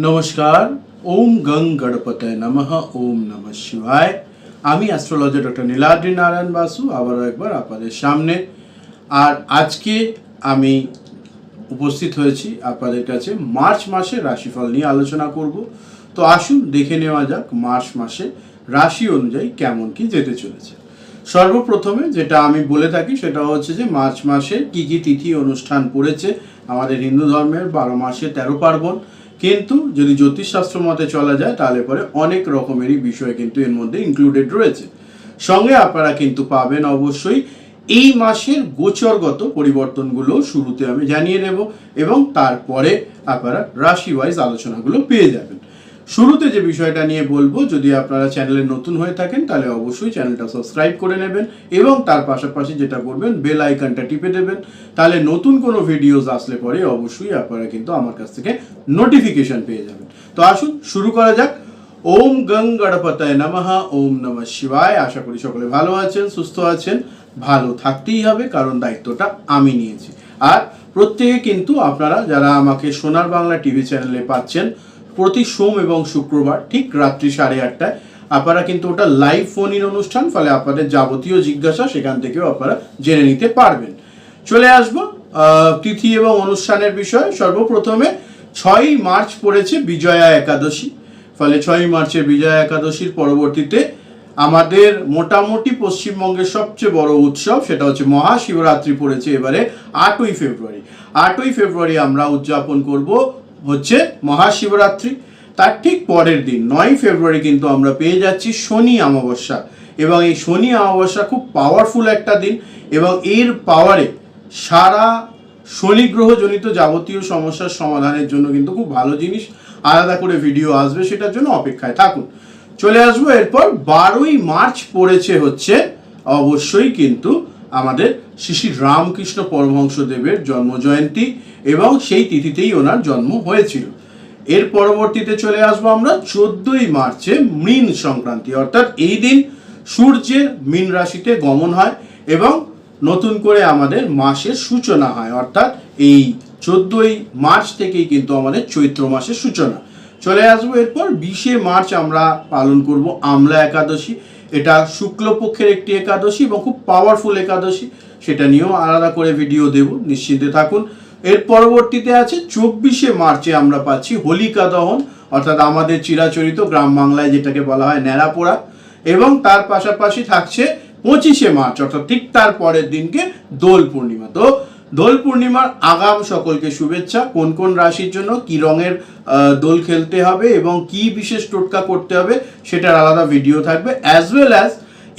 নমস্কার, ওম গং গণপতে নমঃ, ওম নমঃ শিবায়। আমি অ্যাস্ট্রোলজার ডক্টর নীলাদ্রি নারায়ণ বাসু, আবারও একবার আপনাদের সামনে। আর আজকে আমি উপস্থিত হয়েছি আপনাদের কাছে মার্চ মাসে রাশিফল নিয়ে আলোচনা করব। তো আসুন দেখে নেওয়া যাক মার্চ মাসে রাশি অনুযায়ী কেমন কি যেতে চলেছে। সর্বপ্রথমে যেটা আমি বলে থাকি সেটা হচ্ছে যে মার্চ মাসে কি কি তিথি অনুষ্ঠান পড়েছে। আমাদের হিন্দু ধর্মের বারো মাসে তেরো পার্বণ কিন্তু যদি জ্যোতিষশাস্ত্র মতে চলা যায়, তাহলে পরে অনেক রকমেরই বিষয় কিন্তু এর মধ্যে ইনক্লুডেড রয়েছে। সঙ্গে আপনারা কিন্তু পাবেন অবশ্যই এই মাসের গোচরগত পরিবর্তনগুলো শুরুতে আমি জানিয়ে দেব এবং তারপরে আপনারা রাশি ওয়াইজ আলোচনাগুলো পেয়ে যাবেন। শুরুতে যে বিষয়টা নিয়ে বলব, যদি আপনারা চ্যানেলে নতুন হয়ে থাকেন, তাহলে অবশ্যই চ্যানেলটা সাবস্ক্রাইব করে নেবেন এবং তার পাশাপাশি যেটা করবেন, বেল আইকনটা টিপে দেবেন। তাহলে নতুন কোনো ভিডিওস আসলে পরে অবশ্যই আপনারা কিন্তু আমার কাছ থেকে নোটিফিকেশন পেয়ে যাবেন। তো আসুন, শুরু করা যাক। ওম গং গণপতায় নমঃ, ওম নমঃ শিবায়। আশা করি সকলে ভালো আছেন, সুস্থ আছেন। ভালো থাকতেই হবে, কারণ দায়িত্বটা আমি নিয়েছি। আর প্রত্যেকে কিন্তু আপনারা যারা আমাকে সোনার বাংলা টিভি চ্যানেলে পাচ্ছেন প্রতি সোম এবং শুক্রবার, ঠিক রাত্রি সাড়ে আটটায়। আপনারা কিন্তু ওটা লাইভ ফোন ইন অনুষ্ঠান, ফলে আপনাদের যাবতীয় জিজ্ঞাসা সেখান থেকেও আপনারা জেনে নিতে পারবেন। চলে আসব তিথি এবং অনুষ্ঠানের বিষয়ে। সর্বপ্রথমে ছয়ই মার্চ পড়েছে বিজয়া একাদশী। ফলে ছয়ই মার্চের বিজয়া একাদশীর পরবর্তীতে আমাদের মোটামুটি পশ্চিমবঙ্গের সবচেয়ে বড় উৎসব, সেটা হচ্ছে মহাশিবরাত্রি পড়েছে এবারে আটই ফেব্রুয়ারি। আটই ফেব্রুয়ারি আমরা উদযাপন করব হচ্ছে মহাশিবরাত্রি। তার ঠিক পরের দিন নয় ফেব্রুয়ারি কিন্তু আমরা পেয়ে যাচ্ছি শনি অমাবস্যা। এবং এই শনি অমাবস্যা খুব পাওয়ারফুল একটা দিন এবং এর পাওয়ারে সারা শনি গ্রহজনিত যাবতীয় সমস্যার সমাধানের জন্য কিন্তু খুব ভালো জিনিস। আলাদা করে ভিডিও আসবে, সেটার জন্য অপেক্ষায় থাকুন। চলে আসব, এরপর বারোই মার্চ পড়েছে হচ্ছে, অবশ্যই কিন্তু আমাদের শ্রী রামকৃষ্ণ পরমহংস দেবের জন্ম জয়ন্তী এবং সেই তিথিতেই ওনার জন্ম হয়েছিল। এর পরবর্তীতে চলে আসব আমরা চোদ্দই মার্চে মৃণ সংক্রান্তি, অর্থাৎ এই দিন সূর্যের মীন রাশিতে গমন হয় এবং নতুন করে আমাদের মাসের সূচনা হয়, অর্থাৎ এই চোদ্দই মার্চ থেকেই কিন্তু আমাদের চৈত্র মাসের সূচনা। চলে আসব এরপর বিশে মার্চ আমরা পালন করব আমলা একাদশী। এটা শুক্লপক্ষের একটি একাদশী এবং খুব পাওয়ারফুল একাদশী, সেটা নিয়েও আলাদা করে ভিডিও দেব, নিশ্চিন্তে থাকুন। এর পরবর্তীতে আছে, চব্বিশে মার্চে আমরা পাচ্ছি হোলিকা দহন, অর্থাৎ আমাদের চিরাচরিত গ্রাম বাংলায় যেটাকে বলা হয় ন্যাড়াপোড়া। এবং তার পাশাপাশি থাকছে পঁচিশে মার্চ, অর্থাৎ ঠিক তার পরের দিনকে দোল পূর্ণিমা। তো দোল পূর্ণিমার আগাম সকলকে শুভেচ্ছা। কোন কোন রাশির জন্য কি রঙের দোল খেলতে হবে এবং কি বিশেষ টোটকা করতে হবে সেটার আলাদা ভিডিও থাকবে অ্যাজ ওয়েল অ্যাজ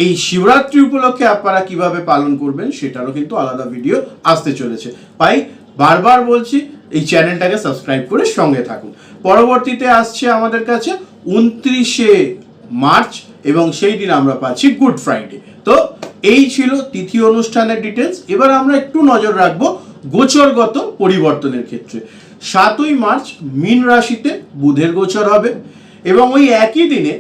এই শিবরাত্রি উপলক্ষে আপনারা কীভাবে পালন করবেন সেটারও কিন্তু আলাদা ভিডিও আসতে চলেছে। তাই বারবার বলছি, এই চ্যানেলটাকে সাবস্ক্রাইব করে সঙ্গে থাকুন। পরবর্তীতে আসছে আমাদের কাছে উনত্রিশে মার্চ এবং সেই দিন আমরা পাচ্ছি গুড ফ্রাইডে তো এই ছিল তিথি অনুষ্ঠানের ডিটেলস এবার আমরা একটু নজর রাখব গোচরগত পরিবর্তনের ক্ষেত্রে। সাতই মার্চ মীন রাশিতে বুধের গোচর হবে এবং ওই একই দিনে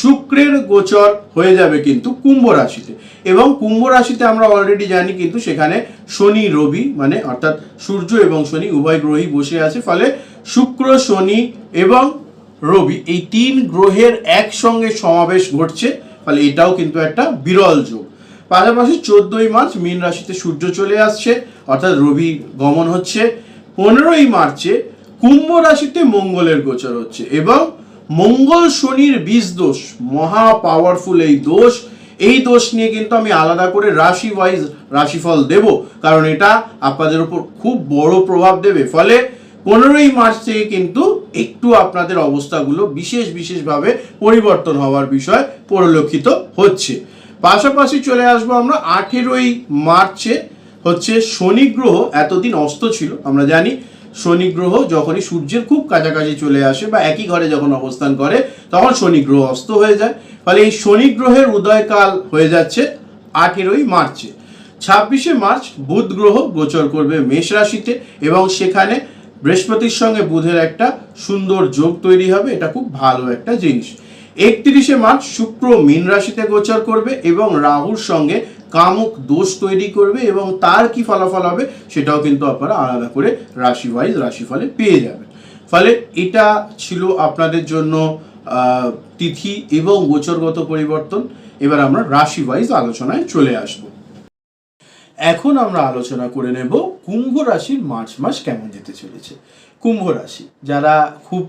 শুক্রের গোচর হয়ে যাবে কিন্তু কুম্ভ রাশিতে। এবং কুম্ভ রাশিতে আমরা অলরেডি জানি কিন্তু সেখানে শনি, রবি মানে অর্থাৎ সূর্য এবং শনি উভয় গ্রহই বসে আছে। ফলে শুক্র, শনি এবং রবি এই তিন গ্রহের একসঙ্গে সমাবেশ ঘটছে। ফলে এটাও কিন্তু একটা বিরল যোগ। পাশাপাশি চোদ্দই মার্চ মীন রাশিতে সূর্য চলে আসছে, অর্থাৎ রবি গমন হচ্ছে। পনেরোই মার্চে কুম্ভ রাশিতে মঙ্গলের গোচর হচ্ছে এবং মঙ্গল শনির বীজ দোষ, মহা পাওয়ারফুল এই দোষ এই দোষ নিয়ে কিন্তু আমি আলাদা করে রাশি ওয়াইজ রাশিফল দেব, কারণ এটা আপনাদের উপর খুব বড় প্রভাব দেবে। ফলে পনেরোই মার্চ থেকে কিন্তু একটু আপনাদের অবস্থাগুলো বিশেষ বিশেষভাবে পরিবর্তন হওয়ার বিষয় পরিলক্ষিত হচ্ছে। পাশাপাশি চলে আসব আমরা আঠেরোই মার্চে হচ্ছে শনি গ্রহ এতদিন অস্ত ছিল, আমরা জানি শনি গ্রহ যখনই সূর্যের খুব কাছাকাছি চলে আসে বা একই ঘরে যখন অবস্থান করে, তখন শনি গ্রহ অস্ত হয়ে যায়। ফলে এই শনি গ্রহের উদয়কাল হয়ে যাচ্ছে আঠেরোই মার্চে। ছাব্বিশে মার্চ বুধ গ্রহ গোচর করবে মেষ রাশিতে এবং সেখানে বৃহস্পতির সঙ্গে বুধের একটা সুন্দর যোগ তৈরি হবে, এটা খুব ভালো একটা জিনিস। একত্রিশে মার্চ শুক্র মীন রাশিতে গোচর করবে এবং রাহুর সঙ্গে কামুক দোষ তৈরি করবে এবং তার কি ফলাফল হবে সেটাও কিন্তু আপনারা আলাদা করে রাশি ওয়াইজ রাশিফলে পেয়ে যাবেন। ফলে এটা ছিল আপনাদের জন্য তিথি এবং গোচরগত পরিবর্তন। এবার আমরা রাশি ওয়াইজ আলোচনায় চলে আসব। এখন আমরা আলোচনা করে নেব কুম্ভ রাশির মার্চ মাস কেমন যেতে চলেছে। কুম্ভ রাশি, যারা খুব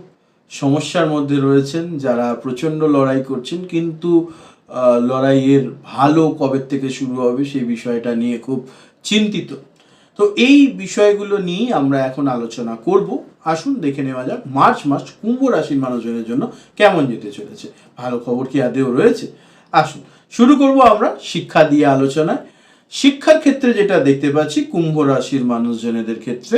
সমস্যার মধ্যে রয়েছেন, যারা প্রচণ্ড লড়াই করছেন, কিন্তু লড়াইয়ের ভালো কবে থেকে শুরু হবে সেই বিষয়টা নিয়ে খুব চিন্তিত। তো এই বিষয়গুলো নিয়েই আমরা এখন আলোচনা করব। আসুন, দেখে নেওয়া যাক মার্চ মাস কুম্ভ রাশির মানুষজনের জন্য কেমন যেতে চলেছে। ভালো খবর কি আদেও রয়েছে? আসুন, শুরু করব আমরা শিক্ষা দিয়ে আলোচনায়। শিক্ষার ক্ষেত্রে যেটা দেখতে পাচ্ছি, কুম্ভ রাশির মানুষজনেদের ক্ষেত্রে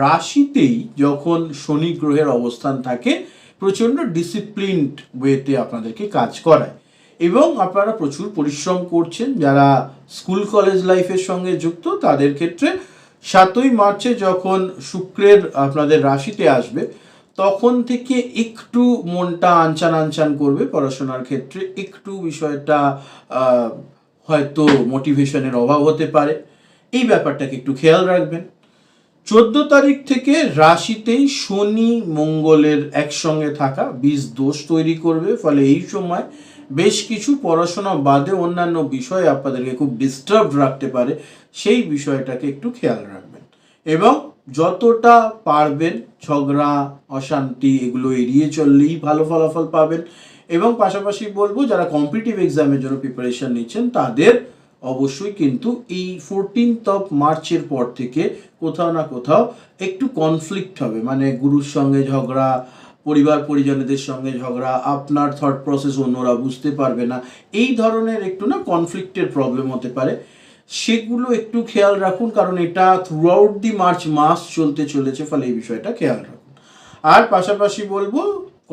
রাশিতেই যখন শনি গ্রহের অবস্থান থাকে, প্রচণ্ড ডিসিপ্লিনড ওয়েতে আপনাদেরকে কাজ করায়। এবং আপনারা প্রচুর পরিশ্রম করছেন, যারা স্কুল কলেজ লাইফের সঙ্গে যুক্ত, তাদের ক্ষেত্রে সাতই মার্চে যখন শুক্রের আপনাদের রাশিতে আসবে, তখন থেকে একটু মনটা আনচান আনচান করবে পড়াশোনার ক্ষেত্রে। একটু বিষয়টা হয়তো মোটিভেশনের অভাব হতে পারে। এই ব্যাপারটাকে একটু খেয়াল রাখবেন। চোদ্দ তারিখ থেকে রাশিতেই শনি মঙ্গলের একসঙ্গে থাকা বীজ দোষ তৈরি করবে। ফলে এই সময় বেশ কিছু পড়াশোনা বাদে অন্যান্য বিষয় আপনাদেরকে খুব ডিস্টার্ব রাখতে পারে, সেই বিষয়টাকে একটু খেয়াল রাখবেন। এবং যতটা পারবেন ঝগড়া, অশান্তি এগুলো এড়িয়ে চললেই ভালো ফলাফল পাবেন। এবং পাশাপাশি বলব, যারা কম্পিটিটিভ এক্সামের জন্য প্রিপারেশন নিচ্ছেন, তাদের অবশ্যই কিন্তু এই ফোরটিনথ অফ মার্চের পর থেকে কোথাও না কোথাও একটু কনফ্লিক্ট হবে। মানে গুরুর সঙ্গে ঝগড়া, পরিবার পরিজনদের সঙ্গে ঝগড়া, আপনার থট প্রসেস অন্যরা বুঝতে পারবে না। এই ধরনের একটু না কনফ্লিক্টের প্রবলেম হতে পারে। সেগুলো একটু খেয়াল রাখুন, কারণ এটা থ্রু আউট দি মার্চ মাস চলতে চলেছে, ফলে এই বিষয়টা খেয়াল রাখুন। আর পাশাপাশি বলব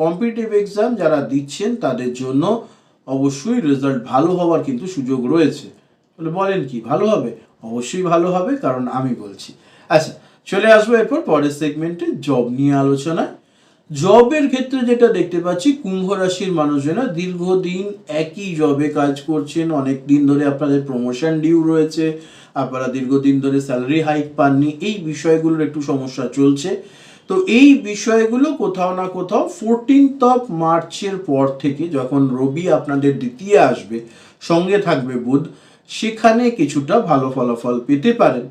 কম্পিটিটিভ এক্সাম যারা দিচ্ছেন, তাদের জন্য অবশ্যই রেজাল্ট ভালো হওয়ার কিন্তু সুযোগ রয়েছে। বলে, বলেন কি, ভালো হবে? অবশ্যই ভালো হবে, কারণ আমি বলছি। আচ্ছা চলে আসব এরপর পরের সেগমেন্টে জব নিয়ে আলোচনায়। জবের ক্ষেত্রে যেটা দেখতে পাচ্ছি, কুম্ভ রাশির মানুষজনেরা দীর্ঘদিন একই জবে কাজ করছেন। অনেক দিন ধরে আপনাদের প্রমোশন ডিউ রয়েছে, আপনারা দীর্ঘদিন ধরে স্যালারি হাইক পাননি, এই বিষয়গুলোর একটু সমস্যা চলছে। তো এই বিষয়গুলো কোথাও না কোথাও ফোরটিনথ অফ মার্চের পর থেকে যখন রবি আপনাদের দ্বিতীয় আসবে, সঙ্গে থাকবে বুধ সেখানে কিছুটা ভালো ফলাফল পেতে পারেন।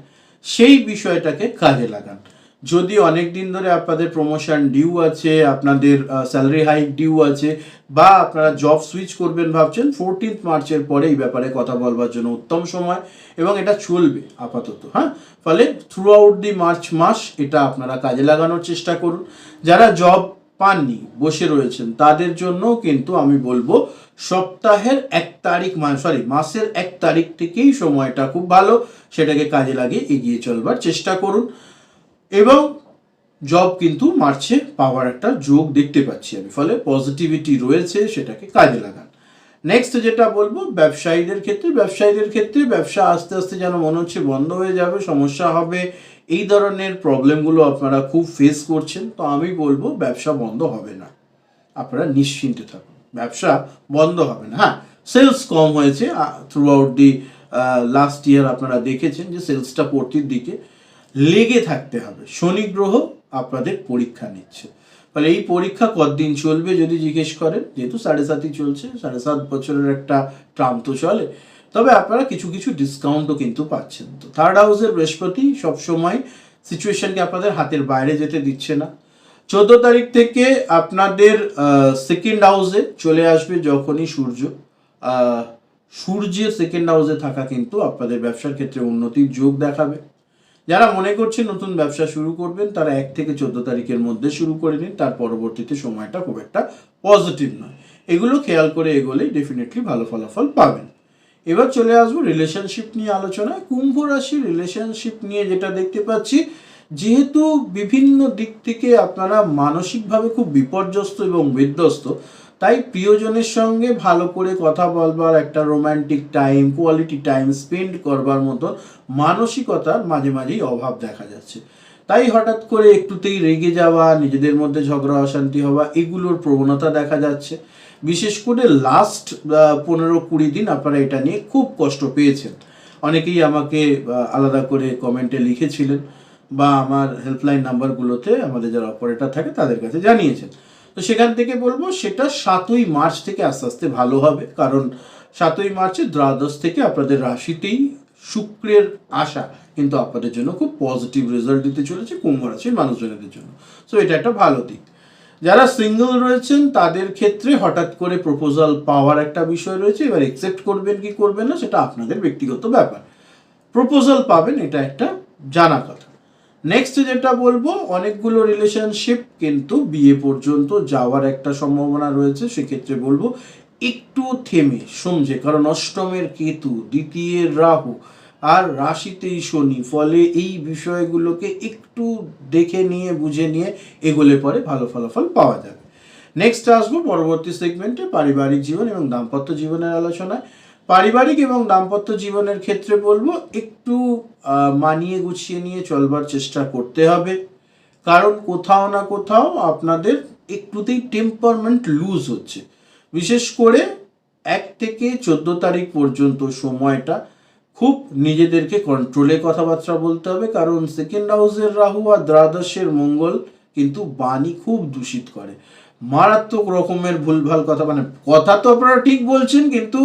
সেই বিষয়টাকে কাজে লাগান। যদি অনেক দিন ধরে আপনাদের প্রমোশন ডিউ আছে, আপনাদের স্যালারি হাইক ডিউ আছে, বা আপনারা জব সুইচ করবেন ভাবছেন ফোরটিন্থ মার্চের পরে এই ব্যাপারে কথা বলবার জন্য উত্তম সময় এবং এটা চলবে আপাতত হ্যাঁ? ফলে থ্রু আউট দি মার্চ মাস এটা আপনারা কাজে লাগানোর চেষ্টা করুন। যারা জব পাননি, বসে রয়েছেন। তাদের জন্য কিন্তু আমি বলব, সপ্তাহের এক তারিখ মানে সরি মাসের এক তারিখ থেকেই সময়টা খুব ভালো, সেটাকে কাজে লাগিয়ে এগিয়ে চলবার চেষ্টা করুন। এবং জব কিন্তু মার্চে পাওয়ার একটা যোগ দেখতে পাচ্ছি আমি, ফলে পজিটিভিটি রয়েছে, সেটাকে কাজে লাগান। নেক্সট যেটা বলব, ব্যবসায়ীদের ক্ষেত্রে ব্যবসায়ীদের ক্ষেত্রে ব্যবসা আস্তে আস্তে যেন মনে হচ্ছে বন্ধ হয়ে যাবে, সমস্যা হবে এই ধরনের প্রবলেমগুলো আপনারা খুব ফেস করছেন, তো আমি বলব ব্যবসা বন্ধ হবে না। আপনারা নিশ্চিন্তে থাকুন। ব্যবসা বন্ধ হবে না। হ্যাঁ সেলস কম হয়েছে। Throughout the last year আপনারা দেখেছেন যে সেলসটা পড়তির দিকে লেগে থাকতে হবে। শনি গ্রহ আপনাদের পরীক্ষা নিচ্ছে। ফলে এই পরীক্ষা কতদিন চলবে যদি জিজ্ঞেস করেন, যেহেতু সাড়ে সাতই চলছে, সাড়ে সাত বছরের একটা ট্রাম তো চলে। তবে আপনারা কিছু কিছু ডিসকাউন্টও কিন্তু পাচ্ছেন তো। থার্ড হাউসের বৃহস্পতি সবসময় সিচুয়েশনকে আপনাদের হাতের বাইরে যেতে দিচ্ছে না। চোদ্দ তারিখ থেকে আপনাদের সেকেন্ড হাউসে চলে আসবে যখনই সূর্য। সূর্যের সেকেন্ড হাউসে থাকা কিন্তু আপনাদের ব্যবসার ক্ষেত্রে উন্নতির যোগ দেখাবে। যারা মনে করছেন নতুন ব্যবসা শুরু করবেন, তারা এক থেকে চোদ্দ তারিখের মধ্যে শুরু করে নিন, তার পরবর্তীতে সময়টা খুব একটা পজিটিভ নয়। এগুলো খেয়াল করে এগোলেই ডেফিনেটলি ভালো ফলাফল পাবেন। এবার চলে আসব রিলেশনশিপ নিয়ে আলোচনায়। কুম্ভ রাশির রিলেশনশিপ নিয়ে যেটা দেখতে পাচ্ছি, যেহেতু বিভিন্ন দিক থেকে আপনারা মানসিকভাবে খুব বিপর্যস্ত এবং বিধ্বস্ত, তাই প্রিয়জনের সঙ্গে ভালো করে কথা বলবার, একটা romantic time quality time spend করবার মতো মানসিকতার মাঝে মাঝেই অভাব দেখা যাচ্ছে। তাই হঠাৎ করে একটুতেই রেগে যাওয়া, নিজেদের মধ্যে ঝগড়া, অশান্তি হওয়া, এগুলোর প্রবণতা দেখা যাচ্ছে। বিশেষ করে লাস্ট পনেরো কুড়ি দিন আপনারা এটা নিয়ে খুব কষ্ট পেয়েছেন। অনেকেই আমাকে আলাদা করে কমেন্টে লিখেছিলেন বা আমার হেল্পলাইন নাম্বারগুলোতে আমাদের যারা অপারেটর থাকে তাদের কাছে জানিয়েছেন। তো সেখান থেকে বলব সেটা সাতই মার্চ থেকে আস্তে আস্তে ভালো হবে। কারণ সাতই মার্চে দ্বাদশ থেকে আপনাদের রাশিতেই শুক্রের আশা কিন্তু আপনাদের জন্য খুব পজিটিভ রেজাল্ট দিতে চলেছে, কুম্ভ রাশির মানুষজনদের জন্য। সো এটা একটা ভালো দিক। যারা সিঙ্গেল রয়েছেন, তাদের ক্ষেত্রে হঠাৎ করে প্রপোজাল পাওয়ার একটা বিষয় রয়েছে। এবার একসেপ্ট করবেন কি করবেন না, সেটা আপনাদের ব্যক্তিগত ব্যাপার। প্রপোজাল পাবেন, এটা একটা জানা কথা। নেক্সট যেটা বলব, অনেকগুলো রিলেশনশিপ কিন্তু বিয়ে পর্যন্ত যাওয়ার একটা সম্ভাবনা রয়েছে। সেক্ষেত্রে বলব, একটু থেমে, সমঝে। কারণ অষ্টমের কেতু দ্বিতীয়ের রাহু আর রাশিতেই শনি, ফলে এই বিষয়গুলোকে একটু দেখে নিয়ে, বুঝে নিয়ে এগোলে পরে ভালো ফলাফল পাওয়া যাবে। নেক্সট আসব পরবর্তী সেগমেন্টে পারিবারিক জীবন এবং দাম্পত্য জীবনের আলোচনায়। পারিবারিক এবং দাম্পত্য জীবনের ক্ষেত্রে বলব, একটু মানিয়ে গুছিয়ে নিয়ে চলবার চেষ্টা করতে হবে। কারণ কোথাও না কোথাও আপনাদের একটুতেই টেম্পারমেন্ট লুজ হচ্ছে। বিশেষ করে এক থেকে চোদ্দ তারিখ পর্যন্ত সময়টা খুব নিজেদেরকে কন্ট্রোলে কথাবার্তা বলতে হবে, কারণ সেকেন্ড হাউসের রাহু আর দ্বাদশের মঙ্গল কিন্তু বাণী খুব দূষিত করে। মারাত্মক রকমের ভুলভাল কথা মানে কথা তো আপনারা ঠিক বলছেন, কিন্তু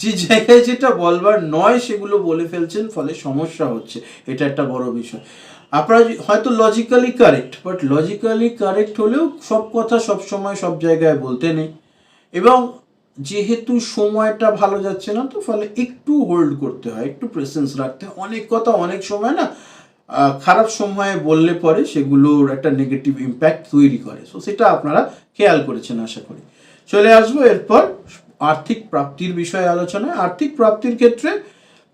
যে জায়গায় যেটা বলবার নয়, সেগুলো বলে ফেলছেন, ফলে সমস্যা হচ্ছে। এটা একটা বড় বিষয়। আপনারা হয়তো logically correct but logically correct হলেও সব কথা সব সময় সব জায়গায় বলতে নেই। এবং যেহেতু সময়টা ভালো যাচ্ছে না, তো ফলে একটু হোল্ড করতে হয়, একটু প্রেসেন্স রাখতে হয়। অনেক কথা অনেক সময় না খারাপ সময়ে বললে পরে সেগুলোর একটা নেগেটিভ ইম্প্যাক্ট তৈরি করে। সো সেটা আপনারা খেয়াল করেছেন, আশা করি। চলে আসব এরপর আর্থিক প্রাপ্তির বিষয়ে আলোচনায়। আর্থিক প্রাপ্তির ক্ষেত্রে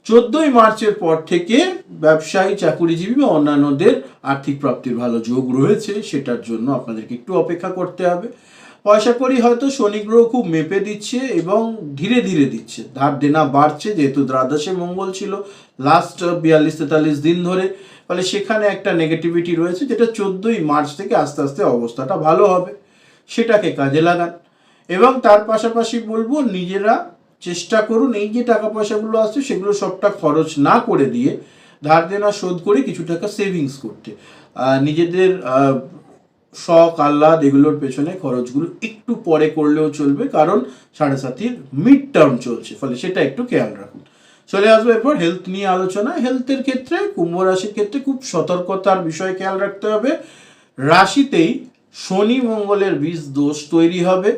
চোদ্দই মার্চের পর থেকে ব্যবসায়ী, চাকুরিজীবী বা অন্যান্যদের আর্থিক প্রাপ্তির ভালো যোগ রয়েছে। সেটার জন্য আপনাদেরকে একটু অপেক্ষা করতে হবে। পয়সা করি হয়তো শনি গ্রহ খুব মেপে দিচ্ছে এবং ধীরে ধীরে দিচ্ছে। ধার দেনা বাড়ছে, যেহেতু দ্বাদশে মঙ্গল ছিল লাস্ট বিয়াল্লিশ তেতাল্লিশ দিন ধরে। ফলে সেখানে একটা নেগেটিভিটি রয়েছে, যেটা চোদ্দোই মার্চ থেকে আস্তে আস্তে অবস্থাটা ভালো হবে, সেটাকে কাজে লাগান। এবং তার পাশাপাশি বলব, নিজেরা চেষ্টা করুন, এই যে টাকা পয়সাগুলো আসছে, সেগুলো সবটা খরচ না করে দিয়ে ধার দেনা শোধ করে কিছু টাকা সেভিংস করতে। নিজেদের শখ, আহ্লাদ এগুলোর পেছনে খরচগুলো একটু পরে করলেও চলবে, কারণ সাড়ে সাতির মিড টার্ম চলছে, ফলে সেটা একটু খেয়াল রাখুন। চলে আসব এরপর হেলথ নিয়ে আলোচনা। হেলথের ক্ষেত্রে কুম্ভ রাশির ক্ষেত্রে খুব সতর্কতার বিষয় খেয়াল রাখতে হবে। রাশিতেই শনি মঙ্গলের বীজ দোষ তৈরি হবে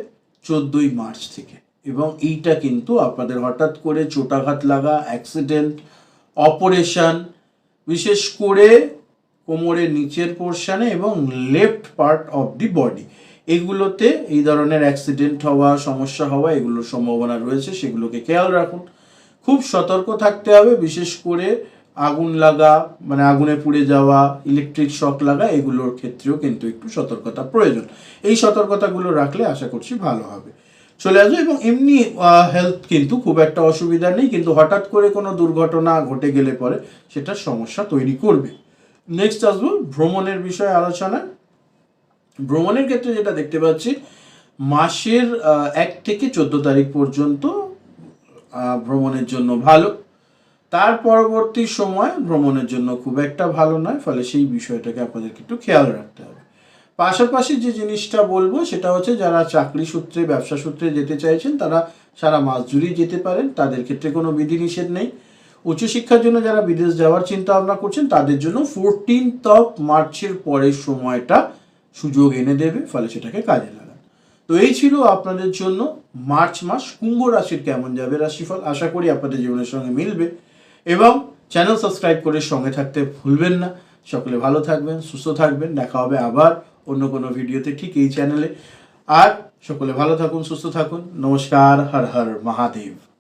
চোদ্দই মার্চ থেকে, এবং এইটা কিন্তু আপনাদের হঠাৎ করে চোটাঘাত লাগা অ্যাক্সিডেন্ট অপারেশন বিশেষ করে কোমরের নিচের পোর্শানে এবং left part of the body এগুলোতে এই ধরনের অ্যাক্সিডেন্ট হওয়া, সমস্যা হওয়া, এগুলোর সম্ভাবনা রয়েছে, সেগুলোকে খেয়াল রাখুন। খুব সতর্ক থাকতে হবে, বিশেষ করে আগুন লাগা মানে আগুনে পুড়ে যাওয়া ইলেকট্রিক শক লাগা, এগুলোর ক্ষেত্রেও কিন্তু একটু সতর্কতা প্রয়োজন। এই সতর্কতাগুলো রাখলে আশা করছি ভালো হবে। চলে আসবে, এবং এমনি হেলথ কিন্তু খুব একটা অসুবিধা নেই, কিন্তু হঠাৎ করে কোনো দুর্ঘটনা ঘটে গেলে পরে সেটা সমস্যা তৈরি করবে। নেক্সট আসব ভ্রমণের বিষয়ে আলোচনা। ভ্রমণের ক্ষেত্রে যেটা দেখতে পাচ্ছি, মাসের এক থেকে চোদ্দ তারিখ পর্যন্ত ভ্রমণের জন্য ভালো। তার পরবর্তী সময় ভ্রমণের জন্য খুব একটা ভালো নয়, ফলে সেই বিষয়টাকে আপনাদেরকে একটু খেয়াল রাখতে হবে। পাশাপাশি যে জিনিসটা বলব, সেটা হচ্ছে যারা চাকরি সূত্রে, ব্যবসা সূত্রে যেতে চাইছেন, তারা সারা মাস জুড়েই যেতে পারেন। তাদের ক্ষেত্রে কোনো বিধিনিষেধ নেই। উচ্চশিক্ষার জন্য যারা বিদেশ যাওয়ার চিন্তা ভাবনা করছেন, তাদের জন্য ফোরটিনথ অফ মার্চের পরের সময়টা সুযোগ এনে দেবে, ফলে সেটাকে কাজে লাগান। তো এই ছিল আপনাদের জন্য মার্চ মাস কুম্ভ রাশির কেমন যাবে রাশিফল, আশা করি আপনাদের জীবনের সঙ্গে মিলবে। এবং চ্যানেল সাবস্ক্রাইব করে সঙ্গে থাকতে ভুলবেন না। সকলে ভালো থাকবেন, সুস্থ থাকবেন, দেখা হবে আবার অন্য কোনো ভিডিওতে ঠিক এই চ্যানেলে আর সকলে ভালো থাকুন, সুস্থ থাকুন। নমস্কার, হর হর মহাদেব।